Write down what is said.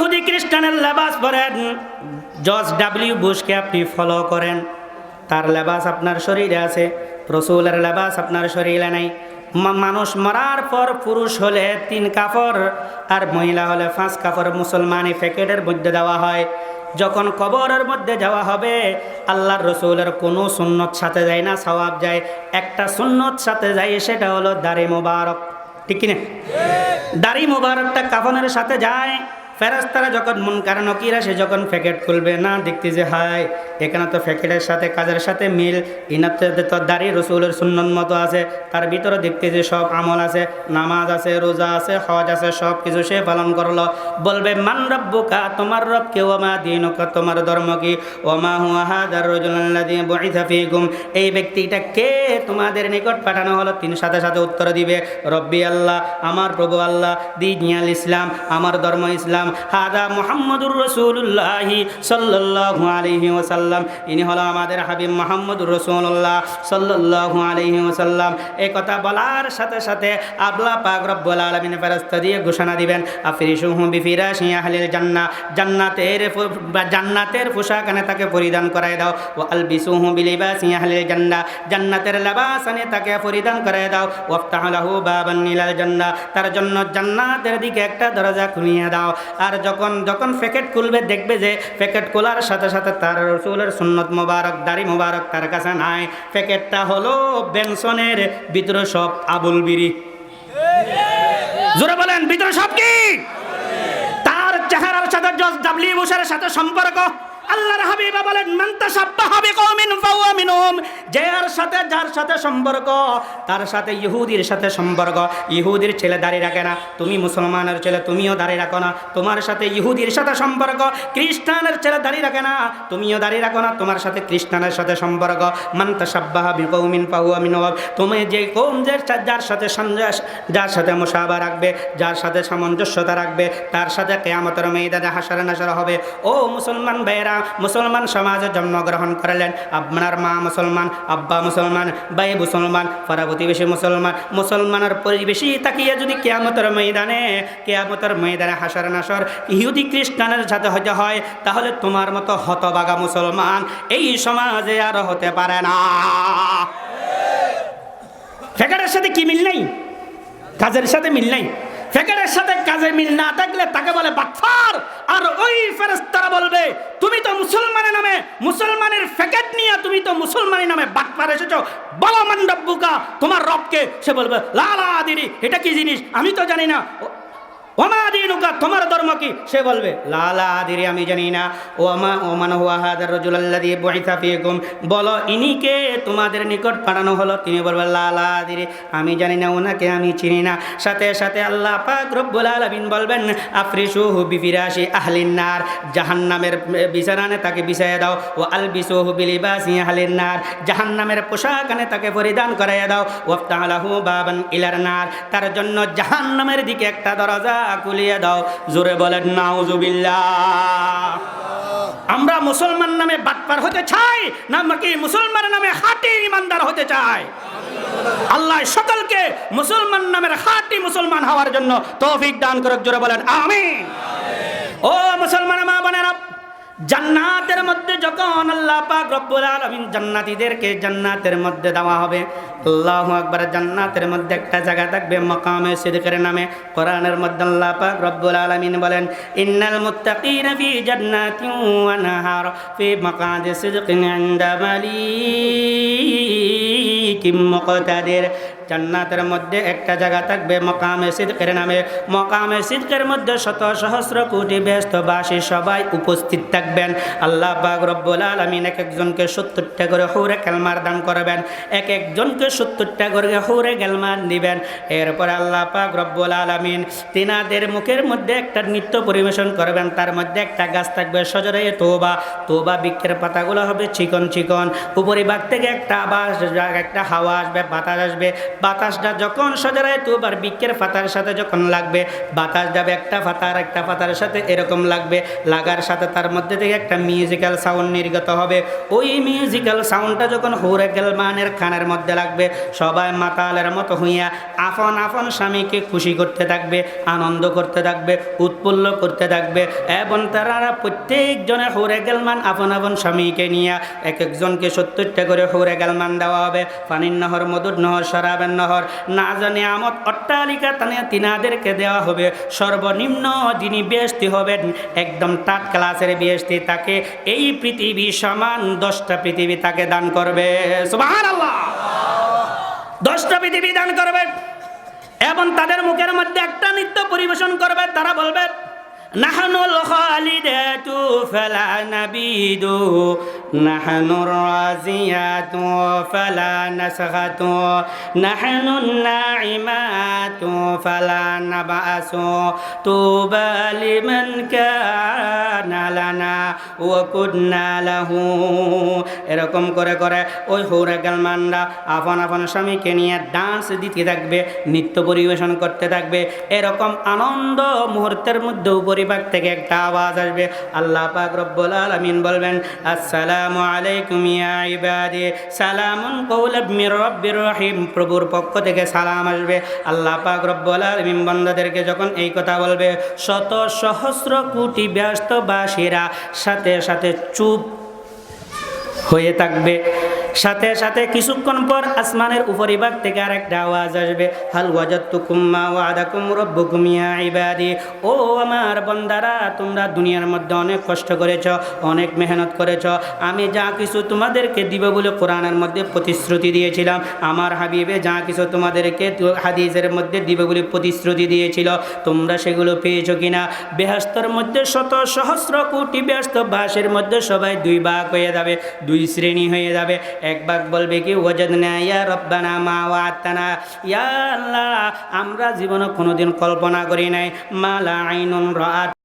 ইহুদি খ্রিস্টানের লেবাস পরেন। জর্জ ডাব্লিউ বুশকে আপনি ফলো করেন। তার লেবাস আপনার শরীরে আছে। রসুলের লেবাস আপনার শরীরে নাই। মানুষ মরার পর পুরুষ হলে তিন কাপড় আর মহিলা হলে পাঁচ কাপড় মুসলমানি প্যাকেটের মধ্যে দেওয়া হয়। যখন কবরের মধ্যে যাওয়া হবে, আল্লাহর রসুলের কোনো সুন্নত সাথে যায় না, সওয়াব যায়। একটা সুন্নত সাথে যায়, সেটা হলো দাড়ি মোবারক। ঠিক কিনা? দাড়ি মোবারকটা কাফনের সাথে যায়। ফেরাস্তারা যখন মন কারণ নকিরা সে যখন ফ্যাকেট খুলবে, না, দেখতে যে হায়, এখানে তো ফ্যাকেটের সাথে, কাজের সাথে মিল। ইনাতে তো দাড়ি রসুলের সুন্নত মতো আছে, তার ভিতরে দেখতে যে সব আমল আছে, নামাজ আছে, রোজা আছে, হজ আছে, সব কিছু সে পালন করল। বলবে, মান রব্বুকা, তোমার রব কে? ওমা দিনুকা, তোমার ধর্ম কি? ওমা হুয়া হাদার রজুল্লাযী বুইসা ফীকুম? এই ব্যক্তিটা কে? তোমাদের নিকট পাঠানো হলো, তিনি সাথে সাথে উত্তর দিবে, রব্বি আল্লাহ, আমার প্রভু আল্লাহ দিনিয়াল ইসলাম, আমার ধর্ম ইসলাম হাদা মুহাম্মদুর রসুল্লাহি সাল্লাল্লাহু আলাইহি ওয়াসাল্লাম। ইনি হলো আমাদের হাবিব মুহাম্মদুর রসুল্লাহ সাল্লাল্লাহু আলাইহি ওয়াসাল্লাম। এই কথা বলার সাথে সাথে আল্লাহ পাক রব্বুল আলামিন ফেরেশতা দিয়ে ঘোষণা দিবেন আফরিশুহু বিফিরাশি আহলিল জান্নাহ, জান্নাতের ফু- বা জান্নাতের পোশাকানে তাকে পরিধান করায় দাও ও আলবিসুহু বিলিবাসি আহলিল জান্না জান্নাতের লেবাস আনে তাকে পরিধান করায় দাও, ওয়াফতাহ লাহু বাবান ইলাল জান্নাহ, তার জন্য জান্নাতের দিকে একটা দরজা খুলিয়ে দাও। আর যখন যখন প্যাকেট খুলবে, দেখবে যে প্যাকেট খোলার সাথে সাথে তার রসুলের সুন্নত মোবারক, দাড়ি মোবারক তার কাছে নাই। প্যাকেটটা হলো বেনসনের ভিতরে সব আবুল বিড়ি জোরে বলেন, ভিতরে সব কি? তার চেহারার সাথে জজ ডাবলি সাথে সম্পর্ক। আল্লাহর হাবিবা বলেন, মান তাসাব্বাহা বিকওমিন ফাহুয়া মিনহুম। যার সাথে যার সাথে সম্পর্ক, তার সাথে ইহুদির সাথে সম্পর্ক। ইহুদির ছেলে দাঁড়িয়ে রাখে না, তুমি মুসলমানের ছেলে, তুমিও দাঁড়িয়ে রাখো না। তোমার সাথে ইহুদির সাথে সম্পর্ক, খ্রিস্টানের ছেলে দাঁড়িয়ে রাখে না, তুমিও দাঁড়িয়ে রাখো না, তোমার সাথে খ্রিস্টানের সাথে সম্পর্ক। মান তাসাব্বাহা বিকওমিন ফাহুয়া মিনহুম। তুমি যে কৌম যার সাথে সঞ্জাস যার সাথে মুসাবা রাখবে, যার সাথে সামঞ্জস্যতা রাখবে, তার সাথে কেয়ামতের মেয়েদাদা হাসারে নাসারা হবে। ও মুসলমান ভাইয়েরা মুসলমান সমাজে জন্মগ্রহণ করলেন। আপনার মা মুসলমান, আব্বা মুসলমান, ভাই মুসলমান, পাড়া প্রতিবেশী মুসলমান, মুসলমানের পরিবেশী তাকিয়ে যদি কেয়ামতের ময়দানে কেয়ামতের ময়দানে হাসার নাসর ইহুদি খ্রিস্টানের সাথে হতে হয়, তাহলে তোমার মতো হতবাগা মুসলমান এই সমাজে আর হতে পারে না। ফেকারের সাথে কি মিল নেই? কাজের সাথে মিল নাই। ফেকারের সাথে কাজে মিল না থাকলে তাকে বলে বাটফার। আর ওই ফেরেস্তারা বলবে, তুমি তো মুসলমানের নামে, মুসলমানের ফ্যাকেট নিয়ে তুমি তো মুসলমানের নামে বাটপার এসেছ। বলো মান্ডব্বুকা, তোমার রবকে। সে বলবে লালা দিদি এটা কি জিনিস? আমি তো জানি না। ওমা দিনুকা তোমার ধর্ম কি? সে বলবে লালা আদিরে, আমি জানি না। ও আমা ওমান হুয়া হাদার রজুল আল্লাযী বুইসা ফীকুম। বলো ইনিকে তোমাদের নিকট পাঠানো হলো। তিনি বলবেন লালা আদিরে, আমি জানি না, ওনাকে আমি চিনি না। সাথে সাথে আল্লাহ পাক রব্বুল আলামিন বলবেন, আফরিসুহু বিফিরাশি আহলিন নার। জাহান্নামের বিছানানে তাকে বিছাইয়া দাও। ও আলবিসুহু বিলিবাসি আহলিন নার। জাহান্নামের পোশাকানে তাকে পরিধান করাইয়া দাও। ওয়াফতাহ লাহু বাবান ইলার নার। তার জন্য জাহান্নামের দিকে একটা দরজা খুলিয়ে দাও। জোরে বলেন, নাউজুবিল্লাহ। আমরা মুসলমান নামে বাটপার হতে চাই, না নাকি মুসলমান নামে হাটি ইমানদার হতে চাই? আল্লাহ সকলকে মুসলমান নামের হাটি মুসলমান হওয়ার জন্য তৌফিক দান করুক, জোরে বলেন আমি ও মুসলমান মা বোনেরা জান্নাতের মধ্যে যখন আল্লাহ পাক রব্বুল আলামিন জান্নাতীদেরকে জান্নাতের মধ্যে দেওয়া হবে, আল্লাহু আকবার, জান্নাতের মধ্যে একটা জায়গা থাকবে মাকামে সিদকের নামে। কোরআনের মধ্যে আল্লাহ পাক রব্বুল আলামিন বলেন, ইন্নাল মুত্তাকিনা ফি জান্নাতিন ওয়া নাহার ফি মাকাদি সিদকিন ইনদা মালিকিম মুকতাদির। জান্নাতের মধ্যে একটা জায়গা থাকবে মকামে সিদ্কের নামে। মকামে সিদ্কের মধ্যে শত সহস্র কোটি ব্যস্তবাসী সবাই উপস্থিত থাকবেন। আল্লাহ পাক রব্বুল আলামিন এক একজনকে সত্তরটা করে হৌরে কেলমার দান করবেন। এক একজনকে সত্তরটা করে হৌরে গেলমার দিবেন। এরপরে আল্লাহ পাক রব্বুল আলামিন তিনাদের মুখের মধ্যে একটা নৃত্য পরিবেশন করবেন। তার মধ্যে একটা গাছ থাকবে সজরে তোবা। তোবা বৃক্ষের পাতাগুলো হবে চিকন চিকন। উপরিভাগ থেকে একটা আবাস, একটা হাওয়া আসবে, বাতাস আসবে। বাতাসটা যখন সজরায় আর বৃক্ষের পাতার সাথে যখন লাগবে বাতাস যাবে একটা পাতার একটা পাতার সাথে এরকম লাগবে। লাগার সাথে তার মধ্যে থেকে একটা মিউজিক্যাল সাউন্ড নির্গত হবে। ওই মিউজিক্যাল সাউন্ডটা যখন হুরে গেলমানের খানের মধ্যে লাগবে, সবাই মাতালের মতো হইয়া আফন আফন স্বামীকে খুশি করতে থাকবে, আনন্দ করতে থাকবে, উৎফুল্ল করতে থাকবে। এবং তারা প্রত্যেকজনে হুরে গেলমান আপন আপন স্বামীকে নিয়ে এক একজনকে সত্তরটা করে হুরে গেলমান দেওয়া হবে। পানির নহর মধুর নহর শরাবের নহর না জানে আমত অট্টালিকা তানে তিনাদেরকে দেওয়া হবে। সর্বনিম্ন যিনি বেস্তি হবেন, একদম টাট ক্লাসের বেস্তি তাকে এই পৃথিবী সমান দশটা পৃথিবী তাকে দান করবে। দশটা পৃথিবী দান করবে। এবং তাদের মুখের মধ্যে একটা নৃত্য পরিবেশন করবে, তারা বলবে نحن الخالدات فلا نبيد نحن الرازيات فلا نسخط نحن الناعمات فلا نبأس طوبى لمن كان لنا وكنا له এরকম করে করে ওই হৌরে গালমানরা আপন আপন স্বামীকে নিয়ে ডান্স দিতে থাকবে নৃত্য পরিবেশন করতে থাকবে এরকম আনন্দ মুহূর্তের মধ্যে উপরিভাগ থেকে একটা আওয়াজ আসবে। আল্লাহ পাক রব্বুল আলামিন বলবেন, আসসালামু আলাইকুম ইয়া ইবাদি, সালামুন রব্বির রহিম। প্রভুর পক্ষ থেকে সালাম আসবে। আল্লাহ পাক রব্বুল আলামিন বান্দাদেরকে যখন এই কথা বলবে, শত সহস্র কোটি ব্যস্তবাসীরা সাথে সাথে চুপ হয়ে থাকবে। সাথে সাথে কিছুক্ষণ পর আসমানের উপরিভাগ থেকে আরেকটা আওয়াজ আসবে। হাল ওয়াজাত্তু কুম্মা ওয়াদাকুম রব্বুকুম ইয়া ইবাদি। ও আমার বন্দারা, তোমরা দুনিয়ার মধ্যে অনেক কষ্ট করেছ, অনেক মেহনত করেছ। আমি যা কিছু তোমাদেরকে দিব বলে কোরআনের মধ্যে প্রতিশ্রুতি দিয়েছিলাম। আমার হাবিবে যা কিছু তোমাদেরকে হাদিসের মধ্যে দিবে বলে প্রতিশ্রুতি দিয়েছিল। তোমরা সেগুলো পেয়েছ কিনা? বেহস্তর মধ্যে শত সহস্র কোটি ব্যস্ত বাসের মধ্যে সবাই দুই ভাগ হয়ে যাবে, দুই শ্রেণি হয়ে যাবে। এক বলবে কি, ওয়াজাদনা ইয়া রব্বানা মা ওয়াতানা ইয়া আল্লাহ, আমরা জীবনে কোনোদিন কল্পনা করি নাই মালা আইনুন রাত